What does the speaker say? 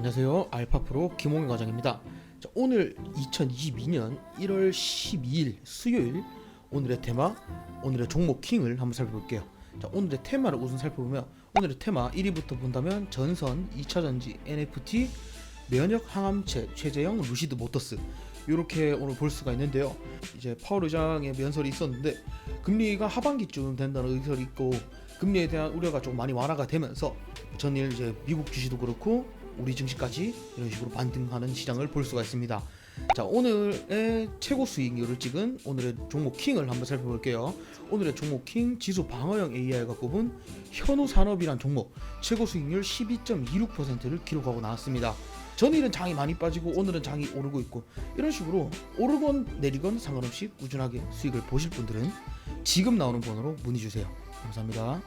안녕하세요. 알파프로 김홍현 과장입니다. 자, 오늘 2022년 1월 12일 수요일 오늘의 테마 오늘의 종목 킹을 한번 살펴볼게요. 자, 오늘의 테마를 우선 살펴보면 오늘의 테마 1위부터 본다면 전선, 2차전지, NFT, 면역 항암체, 최재형, 루시드 모터스 이렇게 오늘 볼 수가 있는데요. 이제 파월 의장의 면설이 있었는데 금리가 하반기쯤 된다는 의설이 있고 금리에 대한 우려가 좀 많이 완화가 되면서 전일 이제 미국 주식도 그렇고 우리 증시까지 이런 식으로 반등하는 시장을 볼 수가 있습니다. 자 오늘의 최고 수익률을 찍은 오늘의 종목 킹을 한번 살펴볼게요. 오늘의 종목 킹 지수 방어형 AI가 꼽은 현우 산업이란 종목 최고 수익률 12.26%를 기록하고 나왔습니다. 전일은 장이 많이 빠지고 오늘은 장이 오르고 있고 이런 식으로 오르건 내리건 상관없이 꾸준하게 수익을 보실 분들은 지금 나오는 번호로 문의 주세요. 감사합니다.